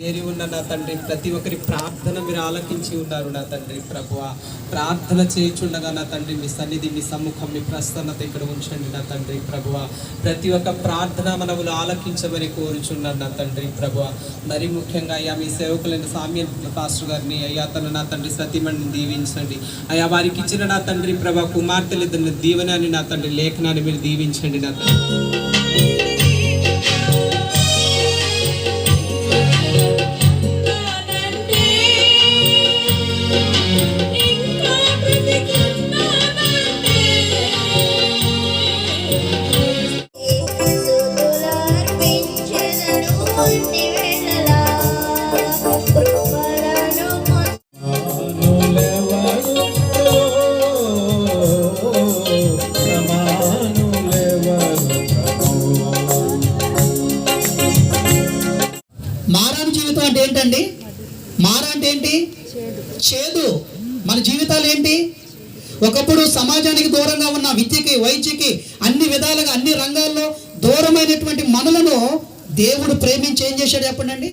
చేరి ఉన్న నా తండ్రి ప్రతి ఒక్కరి ప్రార్థన మీరు ఆలకించి ఉన్నారు నా తండ్రి ప్రభువ. ప్రార్థన చేయుచుండగా నా తండ్రి మీ సన్నిధి మీ సమ్ముఖం మీ ప్రసన్నత ఇక్కడ ఉంచండి నా తండ్రి ప్రభువ. ప్రతి ఒక్క ప్రార్థన మనములు ఆలకించమని కోరుచున్నాను నా తండ్రి ప్రభువ. మరి ముఖ్యంగా అయ్యా మీ సేవకులైన సామ్య పాస్టర్ గారిని అయ్యా తన నా తండ్రి సతీమణిని దీవించండి. అయ్యా వారికి ఇచ్చిన నా తండ్రి ప్రభా కుమార్తెలు దీవెనాన్ని నా తండ్రి లేఖనాన్ని మీరు దీవించండి నా తండ్రి. జీవితం అంటే ఏంటండి? మారా అంటే ఏంటి? చేదు. మన జీవితాలు ఏంటి? ఒకప్పుడు సమాజానికి దూరంగా ఉన్న విద్యకి వైద్యకి అన్ని విధాలుగా అన్ని రంగాల్లో దూరమైనటువంటి మనలను దేవుడు ప్రేమించి ఏం చేశాడు చెప్పండి